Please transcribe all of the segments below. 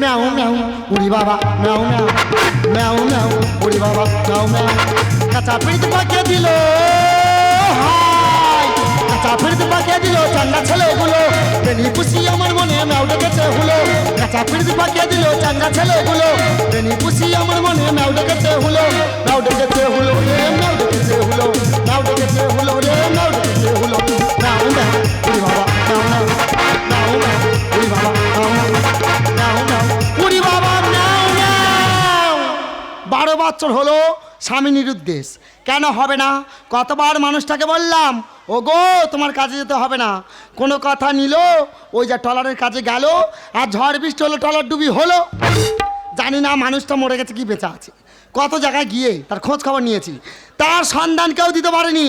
ম্যাও ম্যাও উড়ি বাবা ম্যাও ম্যাও ম্যাও ম্যাও উড়ি বাবা ম্যাও ম্যাও কাঁচা পিড়িতে পাকিয়ে দিল হাই কাঁচা পিড়িতে পাকিয়ে দিল ছেলেগুলো প্রেমী পুষি আমার মনে ম্যাও ডেকেছে হুলো। কাঁচা পিড়িতে পাকিয়ে দিল চাঙ্গা ছেলেগুলো। প্রেমী পুষি আমার মনে ম্যাও ডেকেছে হুলো। ম্যাও ডেকেছে হুলো রে ম্যাও ডেকেছে হুলো। ম্যাও ডেকেছে হুলো রে ম্যাও ডেকেছে হুলো। ম্যাও ম্যাও উড়ি বাবা ম্যাও ম্যাও ম্যাও ম্যাও উড়ি বাবা ম্যাও ম্যাও ম্যাও ম্যাও উড়ি বাবা ম্যাও ম্যাও বারো বছর হলো স্বামী নিরুদ্দেশ। কেন হবে না? কতবার মানুষটাকে বললাম ও গো তোমার কাজে যেতে হবে না। কোনো কথা নিল, ওই যা টলারের কাজে গেল, আর ঝড় বৃষ্টি হলো, টলার ডুবি হলো। জানি না মানুষটা মরে গেছে কি বেঁচে আছে। কত জায়গায় গিয়ে তার খোঁজ খবর নিয়েছি। তার সন্ধান কেউ দিতে পারেনি।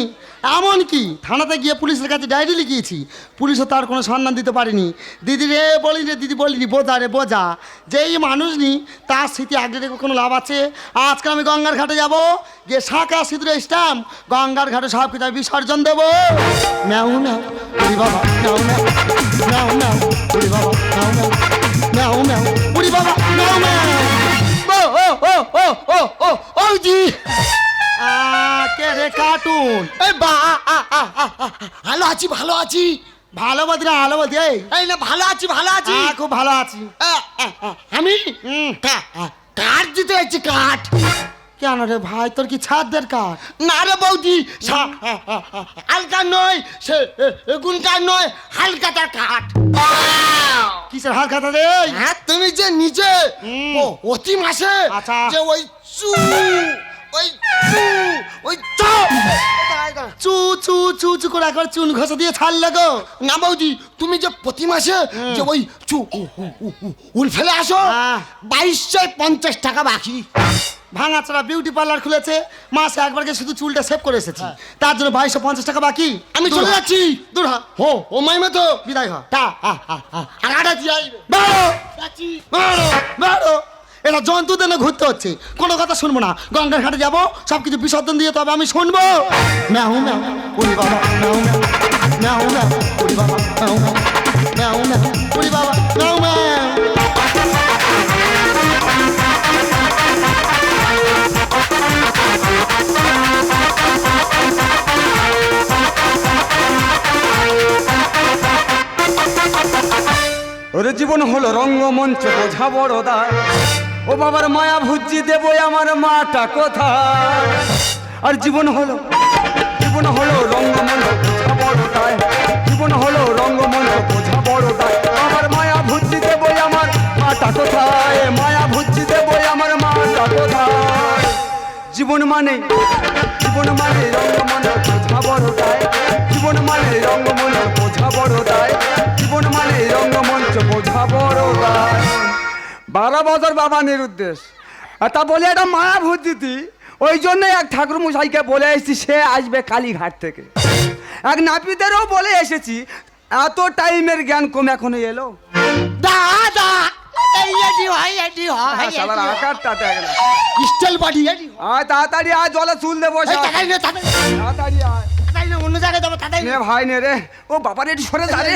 এমনকি থানাতে গিয়ে পুলিশের কাছে ডায়েরি লিখিয়েছি। পুলিশও তার কোনো সন্ধান দিতে পারেনি। দিদি রে বলি রে, দিদি বলিনি বোঝা রে, বোঝা। যেই মানুষ নি, তার স্মৃতি আগে রেখে কোনো লাভ আছে? আজকে আমি গঙ্গার ঘাটে যাব, গিয়ে শাঁখা সিঁদুরে স্টাম গঙ্গার ঘাটে সব কিছু বিসর্জন দেবো। ম্যাও ম্যাও উড়ি বাবা, ম্যাও ম্যাও ম্যাও ম্যাও বাবা, ম্যাও ম্যাও ম্যাও ম্যাও বাবা, ম্যাও ম্যাও। ও ও ও ও জি। কে রে কার্টুন? এই বা ভালো আছি ভালো আছি। ভালো বলতি না ভালো বলতি এই। না ভালো আছি ভালো আছি। হ্যাঁ, খুব ভালো আছি। আমি? কাঠ দিতে যাচ্ছি কাঠ। কেন রে ভাই? তোর কি ছাদের কাঠ না রে বৌদি হালকা নয় সে এগুনকার নয় হালকাটা কাঠ। কিসের খাতা রে? হ্যাঁ তুমি যে নিচে অতি মাসে আচ্ছা। যে ওই চু ওই চু ওই চু। চু চু চু চু করে একবার চুন ঘষা দিয়ে ছাড়লে গো। না বৌদি তুমি যে প্রতি মাসে যে ওই চু উল ফেলে আসো হ্যাঁ। বাইশশো পঞ্চাশ টাকা বাকি। ভাঙাচড়া বিউটি পার্লার খুলেছে মাসে একবার গিয়ে শুধু চুলটা সেভ করে এসেছি। তার জন্য বাইশশো পঞ্চাশ টাকা বাকি। আমি চলে যাচ্ছি। দূর হ। হো ও মাইমে তো। বিদায় হ। আ, আগাটা যাই বেরো বেরো এটা জন্তুদের না ঘুরতে হচ্ছে। কোনো কথা শুনব না। গঙ্গার ঘাটে যাব সব কিছু বিসর্জন দিয়ে তবে আমি শুনব। ম্যাও ম্যাও উড়ি বাবা ম্যাও ম্যাও। ম্যাও ম্যাও বাবা ম্যাও ম্যাও। ম্যাও ম্যাও। জীবন হলো রঙ্গমঞ্চ বোঝা বড় দায়। ও বাবার মায়া ভুজি দেব আমার মাটা কোথায়? আর জীবন হলো জীবন হলো রঙ্গমঞ্চ বোঝা বড় দায়। জীবন হলো রঙ্গমঞ্চ বোঝা বড় দায়। আমার মায়া ভুজি দেব আমার মাটা কোথায়? মায়া ভুজি দেব আমার মাটা কোথায়? জীবন মানে জীবন মানে রঙ্গমঞ্চ বছর বাবা নিরুদ্দেশ তা বলে একটা মায়া ভূত দিতি ওই জন্য এক ঠাকুর মশাইকে বলে এসেছি সে আসবে কালীঘাট থেকে। এক নাপিতেরও বলে এসেছি এত টাইমের জ্ঞান কম এখনও এলো? দাদা হয় হ্যাঁ, তাড়াতাড়ি আয় জলে চুল দেবো তাড়াতাড়ি আয়। নে অন্য জায়গায় যাব নে ভাই নে রে। ও বাবার একটু সরে যা রে।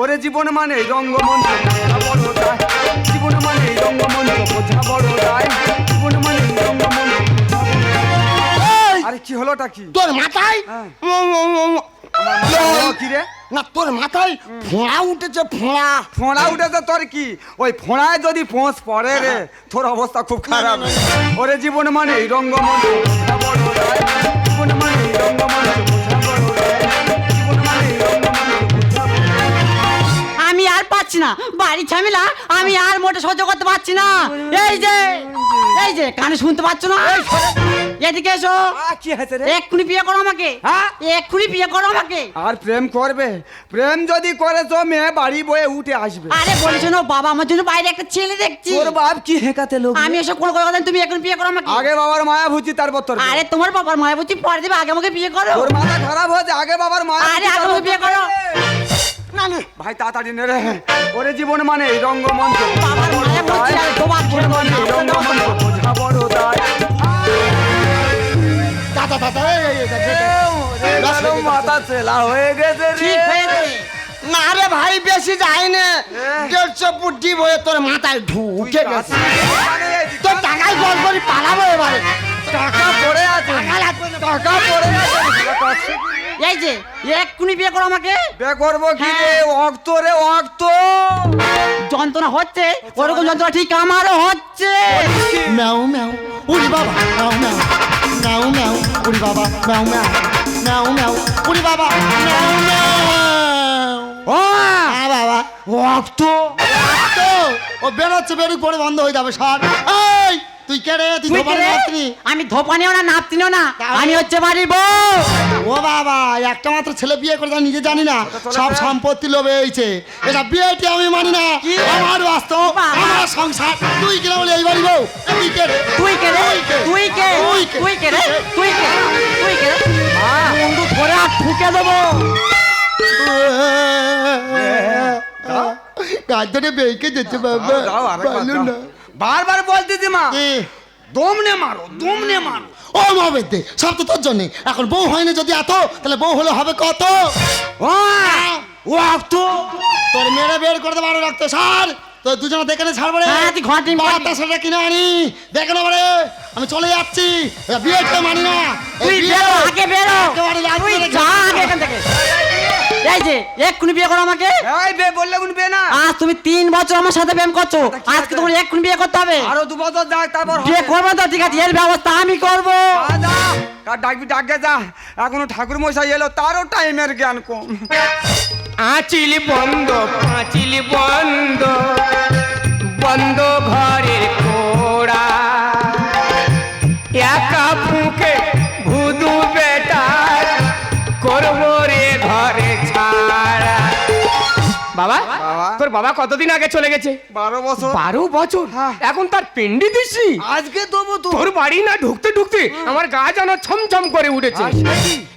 ওরে জীবন মানে রঙ্গমঞ্চ বোঝা বড় দায় জীবন মানে রঙ্গমঞ্চ বোঝা বড় দায় জীবন মানে রঙ্গমঞ্চ। আরে কি হলোটা কি? তোর মাথায়? হ্যাঁ। কি রে? না তোর মাথায় ফোঁড়া উঠেছে ফোঁড়া। ফোঁড়া উঠেছে তোর কি? ওই ফোঁড়ায় যদি পোঁচ পড়ে রে তোর অবস্থা খুব খারাপ। ওরে জীবন মানে রঙ্গমঞ্চ குணமாய் ரொம்ப மாற்று পাচ্ছি না। বাড়ি ঝামেলা আমি আর মোটে সহ্য করতে পারছি না। এই যে এই যে কানে শুনতে পাচ্ছ না? এদিকে এসো। কি হয়েছে রে? এক্ষুনি বিয়ে করো আমাকে। হ্যাঁ? এক্ষুনি বিয়ে করো আমাকে। আর প্রেম করবে? প্রেম যদি করে তো মেয়ে বাড়ি বয়ে উঠে আসবে। আরে বলেছ না বাবা আমার জন্য বাইরে একটা ছেলে দেখছি। তোর বাপ কি হেকাতে লোক আমি এসব কোনো কথা তুমি এখন বিয়ে করো আমাকে। আগে বাবার মায়া ভুজি তারপর তোর আরে তোমার বাবার মায়া বুঝি পরে দেবে আগে আমাকে বিয়ে করো। তোর মাথা খারাপ হয়েছে আগে বাবার মায়া আরে আগে আমাকে বিয়ে করো। না না ভাই তাড়াতাড়ি নে রে ওরে জীবন মানে রঙ্গমঞ্চ। বাবার মায়া বুঝি আর তোমার জীবন মানে রঙ্গমঞ্চ। বোঝা বড় দায়। দাদা গেল মাথা চেলা হয়ে গেছে ঠিক হয়েছে। না রে ভাই বেশি যায় না। দেড়শো পুটি বয়ে তোর মাথায় ঢুকে গেছে। তোর টাকায় জল করি পালাবো এবারে। টাকা পড়ে আছে। টাকা পড়ে আছে। এই যে এক্ষুনি বিয়ে করো আমাকে। বে করব কি রে অক্ত রে অক্ত। যন্ত্রণা হচ্ছে ওরকম যন্ত্রণা ঠিক আমারও হচ্ছে। ম্যাও ম্যাও উড়ি বাবা ম্যাও ম্যাও ম্যাও ম্যাও উড়ি বাবা ম্যাও ম্যাও ম্যাও ম্যাও উড়ি বাবা ম্যাও ম্যাও। ও! হ্যাঁ বাবা। অক্ত। তো ও বেরোচ্ছে বেরুক পরে বন্ধ হয়ে যাবে সর। এই! তুই কে রে তুই তুই কে ধোপানের রে? রাত্রি আমি ধোপানিও না নাপতিনিও না আমি হচ্ছে বাড়ির বউ ও বাবা একটা মাত্র ছেলে বিয়ে করে তা নিজে জানি না সব সম্পত্তি লোভে হয়েছে এটা বিয়েটি আমি মানি না আমার বাস্তব বাবা। আমার সংসার তুই কিনা বলে এই বাড়ি বউ তুই কে রে তুই কে রে তুই কে তুই কে? তুই কে রে তুই কে তুই কে রে বন্ধু ধরে আর ঠুকে দেবো কাজ ধরে বেঁকে যেতে বাবা দাও, আরেকবার ভালো দাও। না বারবার বলতে দি মা এ, দম নে মারো দম নে মারো। ও মা বেদে সব তো তোর জন্যে এখন বউ হয়নি যদি এত তাহলে বউ হলে হবে কত? ও ও অক্ত তোর মেরে বের করে দেবো আরও রক্ত সার। তোর দুজনে দেখে নে ছাড়বো রে হ্যাঁ, তুই ঘর। বারোটা সেটা কিনে আনি। দেখে নেব রে আমি চলে যাচ্ছি। বিয়েটা মানি না। এই তুই বিয়ে- বেরো আগে বেরো। একেবারে তুই করে যা গেছে। আগে এখান থেকে। যে এক্ষুনি বিয়ে করো আমাকে। এই বে বললে উনবে না। আজ তুমি তিন বছর আমার সাথে প্রেম করছ। আজকে তোমার এক্ষুনি বিয়ে করতে হবে। আরও দু বছর যাক তারপর হবে। বিয়ে করবে তো ঠিক আছে এর ব্যবস্থা আমি করব। কার ডাকবি ডাকে যা। এখনও ঠাকুর মশাই এলো তারও টাইমের জ্ঞান কম। আচিল বন্ধ পাঁচিল বন্ধ বন্ধ ঘরের কোড়া। একা বাবা। কতদিন আগে চলে গেছে? বারো বছর। বারো বছর? হ্যাঁ। এখন তার পিন্ডি দিছি আজকে দেবো তো। তোর বাড়ি না ঢুকতে ঢুকতে আমার গা যেন ছমছম করে উঠেছে।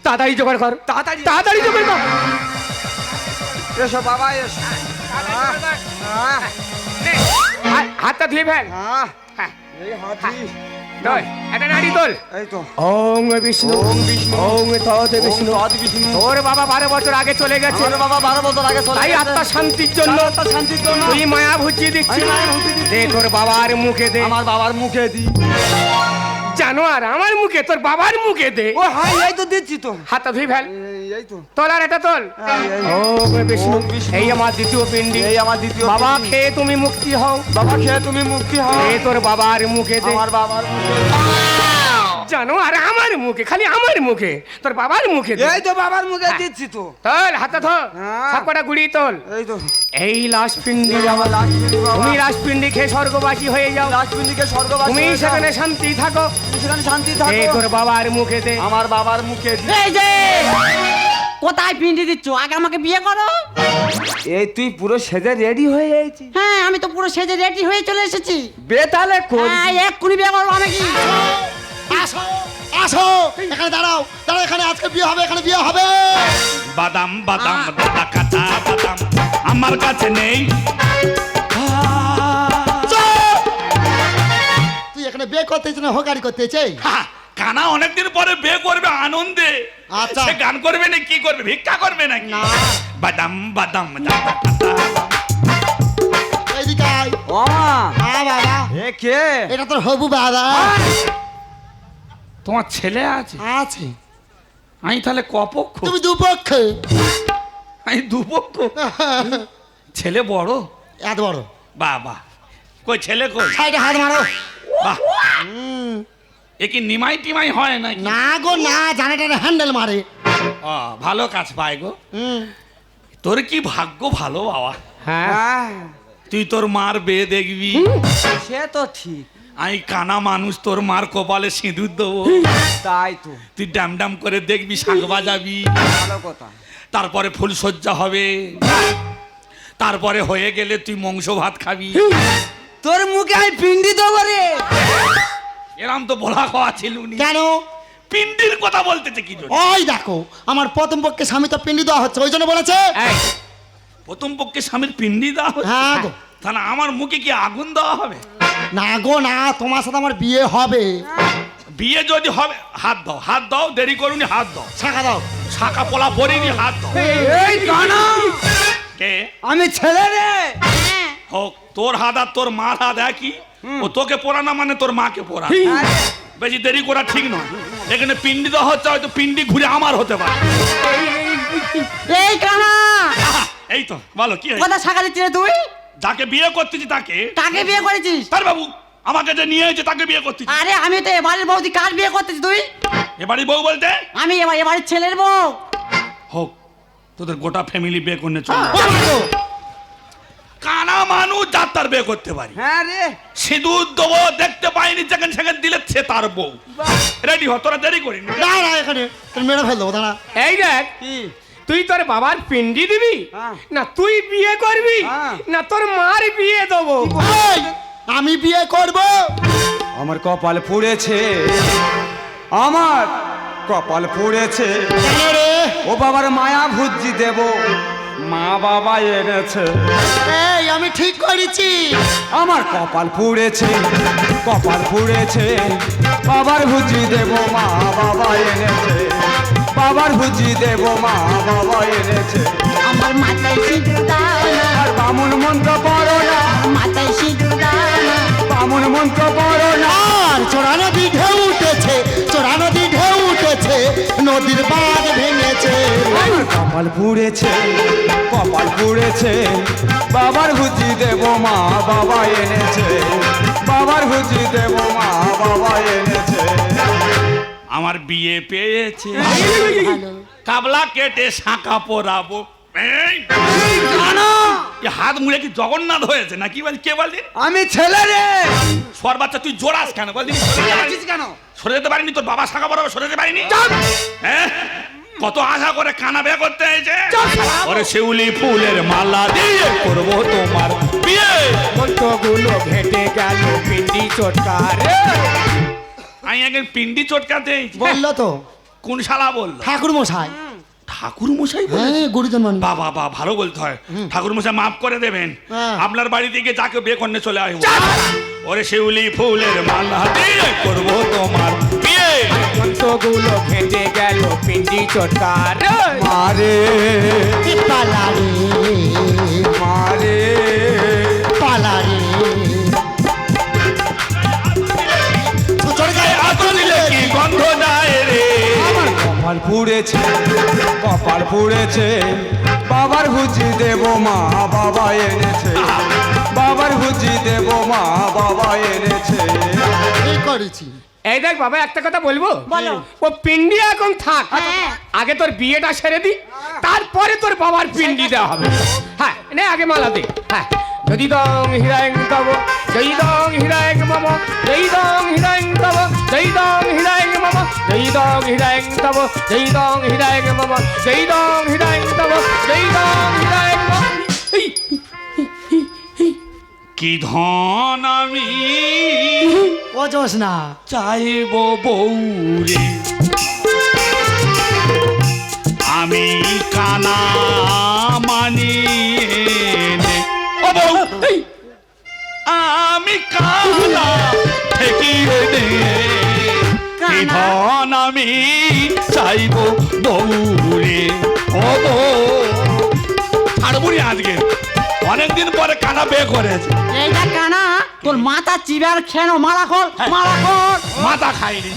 তাড়াতাড়ি জোগাড় কর। তাড়াতাড়ি। তাড়াতাড়ি জোগাড় কর। এসো বাবা এসো। হাত- হাতটা ধুয়ে ফেল। হ্যাঁ। এই হাতি নয় একটা নাড়ি তোল এই তো। ওং বিষ্ণু। ওং বিষ্ণু। বিষ্ণু। তোর বাবা বারো বছর আগে চলে গেছে। বাবা বারো বছর আগে চলে গেছে। আত্মা শান্তির জন্য। তার শান্তির জন্য। তুই মায়া ভুজিয়ে দিচ্ছি আমি মায়া ভুজিয়ে দিচ্ছি। দে তোর বাবার মুখে দে। আমার বাবার মুখে দি। জানো আর আমার মুখে তোর বাবার মুখে দে। ও হাই এই তো দিচ্ছি তো। হাতটা ধুই ফেল। এই, তো। তোল আর এটা তোল এই। বিষ্ণু এই। আমার দ্বিতীয় পিণ্ডি। এই আমার দ্বিতীয় বাবা। খেয়ে তুমি মুক্তি হও। বাবা খেয়ে তুমি মুক্তি হও। এই তোর বাবার মুখে দে। আমার বাবার মুখে জানো আর আমার মুখে খালি আমার মুখে। তোর বাবার মুখে দে। এই তো বাবার মুখে হ্যাঁ। দিচ্ছি তো। তোল হাতটা ধর। হ্যাঁ। সবকটা গুড়ি তোল। এই তো। এই লাশ পিণ্ডি এই আমার লাশ পিণ্ডি তুমি লাশ পিণ্ডি খেয়ে স্বর্গবাসী হয়ে যাও। লাশ পিণ্ডিকে স্বর্গবাসী তুমি সেখানে শান্তি থাকো। তুমি সেখানে শান্তি থাকো। এই তোর বাবার মুখে দে। আমার বাবার মুখে দি। এই যে কোথায় পিন্ডি দিচ্ছ? আগে আমাকে বিয়ে করো। এই তুই পুরো সেজে রেডি হয়ে যাইছি হ্যাঁ আমি তো পুরো সেজে রেডি হয়ে চলে এসেছি। বেতালে হ্যাঁ এক্ষুনি বিয়ে করব আমি কি? আসো আসো এখানে দাঁড়াও দাঁড়াও এখানে আজকে বিয়ে হবে এখানে বিয়ে হবে। বাদাম বাদাম দাদা কাঁচা বাদাম। আমার কাছে নেই। তুই এখানে বিয়ে করতে না হোকারি করতে চাই হা, কানা অনেকদিন পরে বিয়ে করবে আনন্দে। আচ্ছা। সে গান করবে না কি করবে ভিক্ষা করবে নাকি? না। বাদাম বাদাম এইদিকে আয়। ও মা। বাবা। এ কে? এটা তোর হবু বাবা। তোমার ছেলে আছে? আছে। আমি তাহলে কপক্ষ? তুমি দুপক্ষে। আমি দুপক্ষ ছেলে বড়? এত বড়। বাবা। কই ছেলে কই? সাইডে হাত মারো। বাহ। এ কি নিমাই টিমাই হয় নাকি? না গো না জানে টানে হ্যান্ডেল মারে। ও, ভালো কাজ পায় গো। তোর কি ভাগ্য ভালো বাবা? হ্যাঁ। তুই তোর মার বেয়ে দেখবি। সে তো ঠিক। আমি কানা মানুষ তোর মার কপালে সিঁদুর দেবো। তাই তো। তুই ড্যাম ড্যাম করে দেখবি শাঁখ বাজাবি। ভালো কথা। তারপরে ফুলসজ্জা হবে। তারপরে হয়ে গেলে তুই মাংস ভাত খাবি। তোর মুখে আমি পিন্ডি দেবো রে। এরম তো বলা খাওয়া ছিল নি। কেন? পিন্ডির কথা বলতেছে কি ওই দেখো আমার প্রথম পক্ষে স্বামী তো পিন্ডি দেওয়া হচ্ছে ওই জন্য বলেছে। প্রথম পক্ষে স্বামীর পিন্ডি দেওয়া হচ্ছে? হ্যাঁ গো। তাহলে আমার মুখে কি আগুন দেওয়া হবে? না গো না তোমার সাথে আমার বিয়ে হবে। বিয়ে যদি হবে হাত দাও হাত দাও দেরি করুনি হাত দাও। শাখা দাও। শাখা পোলা পরিনি হাত দাও। এই কানা! কে? আমি ছেলে রে! হোক তোর হাত আর তোর মার হাত একই। ও তোকে পড়া না মানে তোর মাকে পড়া। বেশি দেরি করা ঠিক নয়। এখানে পিন্ডি দেওয়া হচ্ছে হয়তো পিন্ডি ঘুরে আমার হতে পারে। এই কানা! এই তো বলো কি? কথা শাখা দিচ্ছি তুই? যাকে বিয়ে করতেছি তাকে। তাকে বিয়ে করেছিস? তার বাবু। আমাকে যে নিয়ে এসেছে তাকে বিয়ে করতেছি আরে আমি তো এবারের বৌদি কার বিয়ে করতেছি তুই? এবারই বউ বলতে? আমি এবার এবারের ছেলের বউ। হোক তোদের গোটা ফ্যামিলি বিয়ে করে চলে কানা মানুষ যার তার বিয়ে করতে পারি। হ্যাঁ রে। সিঁদুর দেবো দেখতে পাইনি যেখানে সেখানে দিলে সে তার বউ। রেডি হ তোরা দেরি করিনি না। না এখানে তুমি মেরে ফেলব দাঁড়া। এই দেখ তুই তোর বাবার পিন্ডি দিবি? হ্যাঁ। না তুই বিয়ে করবি? হ্যাঁ। না তোর মার বিয়ে দেবো? এই, আমি বিয়ে করব। আমার কপাল পুড়েছে। আমার কপাল পুড়েছে। রে? ও বাবার মায়া ভুজি দেব। মা বাবা এনেছে। এই আমি ঠিক করেছি। আমার কপাল পুড়েছে কপাল পুড়েছে। বাবার ভুজি দেব মা বাবা এনেছে। বাবার ভুজি দেব মা বাবা এনেছে। আমার মাথায় না। আর বামুন মন্ত্র পড়ো না। মাথায় সিঁদুর দাও না বামুন মন্ত্র পড়ো না। আর চোরা নদী ঢেউ উঠেছে চোরা নদী ঢেউ উঠেছে নদীর বাঁধ ভেঙেছে। কপাল পুড়েছে কপাল পুড়েছে। বাবার ভুজি দেব মা বাবা এনেছে। বাবার ভুজি দেব মা বাবা এনেছে। আমার বিয়ে পেয়েছে। কাবলা কেটে শাঁকা পরাবো এই, এ হাত মুড়ে কি জগন্নাথ হয়েছে না কি বল কে বললি আমি ছেলে রে। সর বাচ্চা তুই জোড়াস কেন? বললি? কেন? সরে যেতে পারিনি তোর বাবা শাঁকা পরাবো সরে যেতে পারিনি? হ্যাঁ? কত আশা করে কানা বিয়ে করতে হয়েছে। ওরে শিউলি ফুলের মালা দিয়ে করব তোমার বিয়ে। মন্ত্রগুলো ঘেটে গেল পিন্ডি চটকার আমি একদিন পিন্ডি চটকাতে বলল তো। কোন শালা বলল? ঠাকুর মশাই ঠাকুর মশাই? হ্যাঁ গুরুজন মানুষ বাবা বা ভালো বলতে হয়। ঠাকুর মশাই মাফ করে দেবেন। হ্যাঁ। আপনার বাড়ি থেকে যাকে বিয়ে করনে চলে আসব। ওরে শিউলি ফুলের মালা দিয়ে করব তোমার বিয়ে। মন্ত্রগুলো ভেজে গেল পিন্ডি চটকার। মারে। পালারে পুড়েছে কপাল পুড়েছে। বাবার হুজি দেব মা বাবা এনেছে। বাবার হুজি দেব মা বাবা এনেছে। এই করেছি। এই দেখ বাবা একটা কথা বলব? ও পিন্ডি এখন থাক। হ্যাঁ। আগে তোর বিয়েটা সেরে দি তারপরে তোর বাবার পিন্ডি দেওয়া হবে। হ্যাঁ নে আগে মালা দে। হ্যাঁ যদি দং হিরায়ং তব জয় দং হিরায়ং মম জয় দং হিরায়ং তব জয় দং হিরায়ং মম জয় দং হিরায়ং তব জয় দং হিরায়ং মম জয় দং হিরায়ং তব জয় দং হিরায়ং মম। কি ধন আমি ও না চাইব বৌরে। আমি কানা আমি কানা ঠেকিয়ে দে। ধন আমি চাইব বৌরে ও ছাড়বুনি আজকে। অনেকদিন পরে কানা বে করেছে। এইটা কানা? তোর মাথা চিবার খেন মালা খোল হ্যাঁ। মালা খোল। মাথা খাইনি।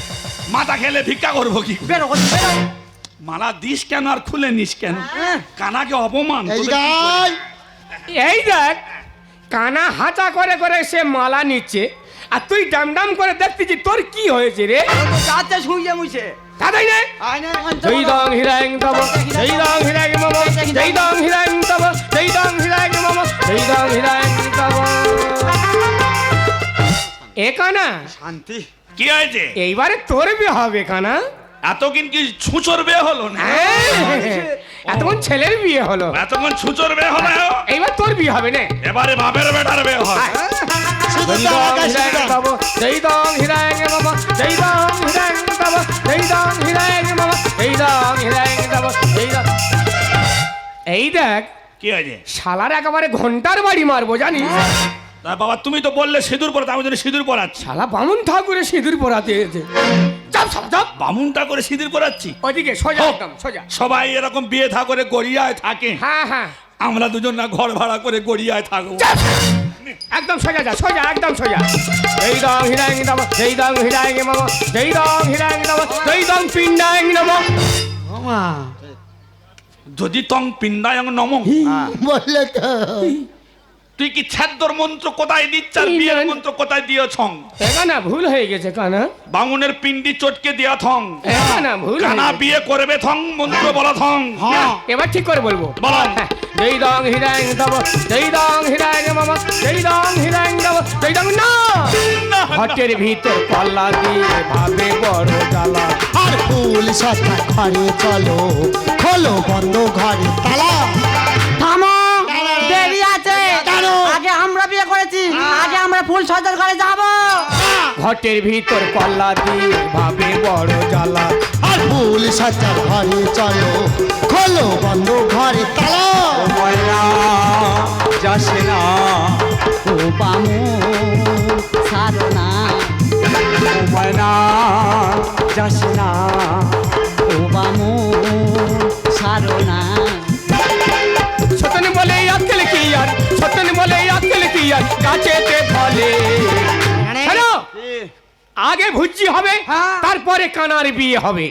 মাথা খেলে ভিক্ষা করব কি? করে? বেরো বেরো মালা দিস কেন আর খুলে নিস কেন? কানাকে অপমান এই দেখ কানা হাঁচা করে করে সে মালা নিচ্ছে আর তুই ডাম ডাম করে দেখতেছি তোর কি হয়েছে রে? যাচ্ছে শুয়ে মুছে। দাদাই নে। জয় দং হিরায়ং তব জয় দং হিরায়ং মম জয় দং হিরায়ং তব জয় দং হিরায়ং মম জয় দং হিরায়ং তব। এ কানা শান্তি। কি হয়েছে? এইবারে তোর বি হবে কানা। এতক্ষণ কি ছুচোর বিয়ে হলো না? হ্যাঁ, এতক্ষণ ছেলের বিয়ে হলো। এতক্ষণ ছুচোর বিয়ে হলো এইবার তোর বিয়ে হবে না। এবারে বাপের বেটার বিয়ে হবে। জয় জয় হিরায়ং জয় হিরায়ং জয় হিরায়ং জয় হিরায়ং জয় এই দেখ কি হয়েছে? শালার একেবারে ঘণ্টার বাড়ি মারবো জানিস? তা বাবা তুমি তো বললে সিঁদুর পরাতে আমি যদি সিঁদুর পরাচ্ছি। শালা বামুন ঠাকুরে সিঁদুর পরাতে এসে চাপ চাপ চাপ বামুনটা করে সিঁদুর পরাচ্ছি? ওইদিকে সোজা হোক। একদম সোজা। সবাই এরকম বিয়ে থা করে গড়িয়ায় থাকে। হ্যাঁ হ্যাঁ। আমরা দুজন না ঘর ভাড়া করে গড়িয়ায় থাকব। একদম সোজা যা সোজা একদম সোজা। জয় দং হিরাং নম জয় দং হিরাং নম জয় দং হিরাং নম জয় দং পিণ্ডাং নম। যদি তং পিণ্ডায়ং নম। বললে তো তুই কি ছাদ্যর মন্ত্র কোথায় দিচ্ছ আর বিয়ের মন্ত্র কোথায় দিয়েছ? এখানা ভুল হয়ে গেছে কানা। বামুনের পিণ্ডি চটকে দিয়া থং। এখানা ভুল কানা বিয়ে করবে থং মন্ত্র বলা থং। হ্যাঁ এবার ঠিক করে বলব। বলো। হ্যাঁ, জয় দং হিরাং তব জয় দং হিরাং মম জয় দং হিরাং তব জয় দং না। ঘটের ভিতর কল্লা দিয়ে ভাবে বড় জ্বালা। আর ফুল সাথা ঘরে চলো খোলো বন্ধ ঘরে তালা। থামো ফুল সজ্জার ঘরে যাব। ঘটের ভিতর কল্লা দিয়ে ভাবে বড় জ্বালা। আর ফুল সাথা ঘরে চলো খোলো বন্ধ ঘরে তালা। ও ময়না যাসে না। ও বামু সাধনা ও ময়না যাসে না। ও বামু সাধনা সতন বলে আকেল কি আর? সতন বলে আর ফলে। আগে ভুজি হবে তারপরে কানার বিয়ে হবে।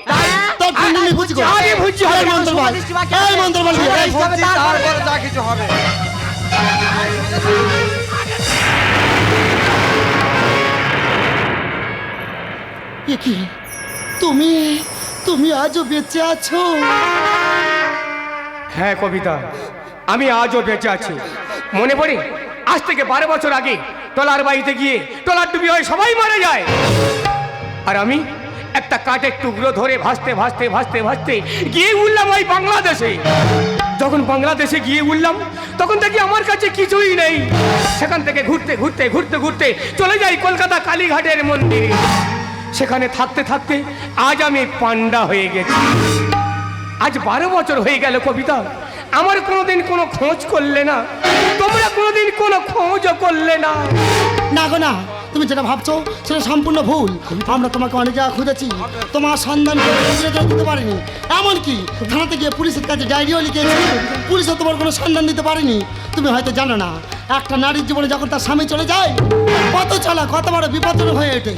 কর। আগে ভুজি তারপরে যা কিছু হবে। কি? তুমি তুমি আজও বেঁচে আছো? হ্যাঁ কবিতা আমি আজও বেঁচে আছি। মনে পড়ে? আজ থেকে বারো বছর আগে টলার বাড়িতে গিয়ে টলার ডুবি হয়ে সবাই মারা যায়। আর আমি একটা কাঠের টুকরো ধরে ভাসতে ভাসতে ভাসতে ভাসতে গিয়ে উঠলাম ওই বাংলাদেশে। যখন বাংলাদেশে গিয়ে উঠলাম, তখন দেখি আমার কাছে কিছুই নেই। সেখান থেকে ঘুরতে ঘুরতে ঘুরতে ঘুরতে চলে যাই কলকাতা কালীঘাটের মন্দিরে। সেখানে থাকতে থাকতে আজ আমি পান্ডা হয়ে গেছি। আজ বারো বছর হয়ে গেল কবিতা। আমার কোনোদিন কোনো খোঁজ করলে না, তোমরা কোনোদিন কোনো খোঁজও করলে না। না গো না, তুমি যেটা ভাবছ সেটা সম্পূর্ণ ভুল। আমরা তোমাকে অনেক জায়গা খুঁজেছি, তোমার সন্ধান দিতে পারিনি। এমনকি থানাতে গিয়ে পুলিশের কাছে ডায়েরিও লিখেছি, পুলিশও তোমার কোনো সন্ধান দিতে পারেনি। তুমি হয়তো জানো না, একটা নারীর জীবনে যখন তার স্বামী চলে যায়, কত চলা, কত বড় বিপজ্জনক হয়ে ওঠে।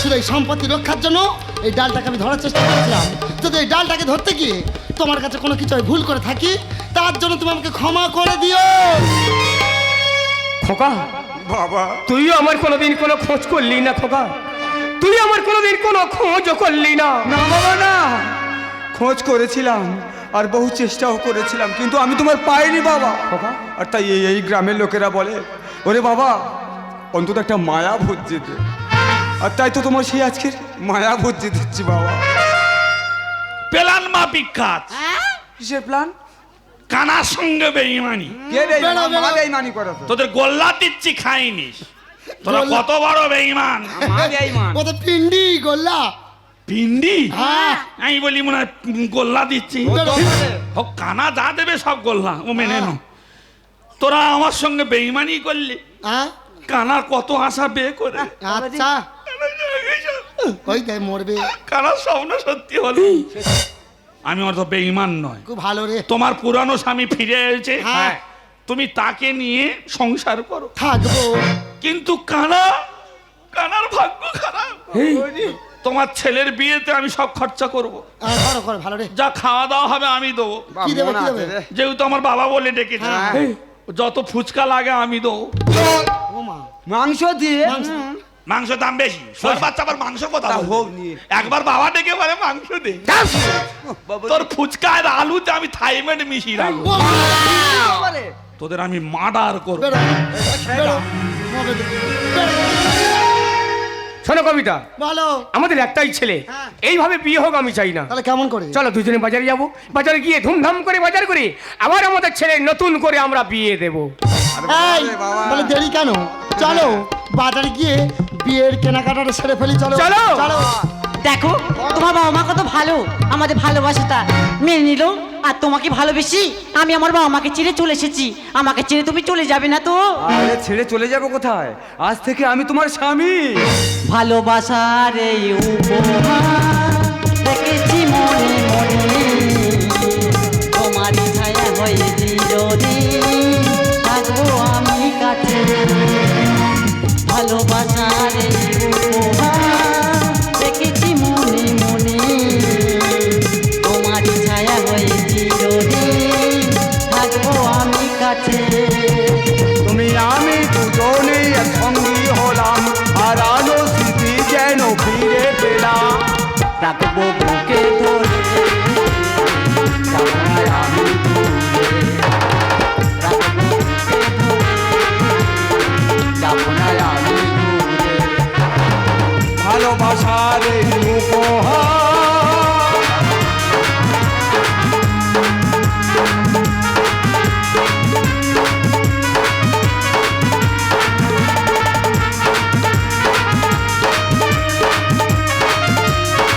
শুধু এই সম্পত্তি রক্ষার জন্য এই ডালটাকে আমি ধরার চেষ্টা করেছিলাম। যদি এই ডালটাকে ধরতে গিয়ে তোমার কাছে কোনো কিছু আমি ভুল করে থাকি তার জন্য তুমি আমাকে ক্ষমা করে দিও। খোকা বাবা। তুইও আমার কোনোদিন কোনো খোঁজ করলি না খোকা। তুই আমার কোনোদিন কোনো খোঁজও করলি না। না বাবা না। খোঁজ করেছিলাম আর বহু চেষ্টাও করেছিলাম কিন্তু আমি তোমার পাইনি বাবা। খোকা। আর তাই এই এই গ্রামের লোকেরা বলে ওরে বাবা অন্তত একটা মায়া ভুজ্জি দে আর তাই তো তোমার সেই আজকের মায়া ভুজ্জি দিচ্ছি বাবা। পেলান মা বিখ্যাত কিসের প্ল্যান? কানার সঙ্গে বেইমানি কে করে তো। তোদের গোল্লা দিচ্ছি খাইনিস। তোরা কত বড় বেইমান কত পিন্ডি গোল্লা? পিন্ডি? হ্যাঁ। আমি বলি মনে হয় গোল্লা দিচ্ছি। ও কানা যা দেবে সব গোল্লা ও মেনে নো। তোরা আমার সঙ্গে বেইমানি করলি। হ্যাঁ। কানার কত আশা বে করে। আচ্ছা। তাই মরবে? কানার স্বপ্ন সত্যি হলো আমি অত বেইমান নয়। খুব ভালো রে। তোমার পুরানো স্বামী ফিরে এসেছে। হ্যাঁ। তুমি তাকে নিয়ে সংসার করো। থাকব। কিন্তু কানা কানার ভাগ্য খারাপ। তোমার ছেলের বিয়েতে আমি সব খরচা করব। হ্যাঁ, করো করো ভালো রে। যা খাওয়া দাওয়া হবে আমি দেবো। কি দেবে কি দেবে? যেহেতু আমার বাবা বলে ডেকেছে। হ্যাঁ। যত ফুচকা লাগে আমি দেবো। মাংস দিয়ে? মাংস। দাম বেশি। সোর বাচ্চা আবার মাংস কথা হোক একবার বাবা ডেকে বলে মাংস দে। তোর ফুচকা আর আলুতে আমি থাইমেন্ট মিশিয়ে রাখব। তোদের আমি মার্ডার করব। শোনো কবিতা বলো। আমাদের একটাই ছেলে। হ্যাঁ। এইভাবে বিয়ে হোক আমি চাই না। তাহলে কেমন করে? চলো দুজনে বাজারে যাব। বাজারে গিয়ে ধুমধাম করে বাজার করি আবার আমাদের ছেলে নতুন করে আমরা বিয়ে দেব। এই বলে দেরি কেন? চলো বাজারে গিয়ে বিয়ের কেনাকাটাটা সেরে ফেলি চলো। চলো। চলো। দেখো তোমার বাবা মা কত ভালো। আমাদের ভালোবাসাটা মেনে নিল। আর তোমাকে ভালোবেসি আমি আমার বাবা মাকে ছেড়ে চলে এসেছি। আমাকে ছেড়ে তুমি চলে যাবে না তো। আরে ছেড়ে চলে যাব কোথায়? আজ থেকে আমি তোমার স্বামী। ভালোবাসার এই উপহার। দেখেছি মনে মনে রাখব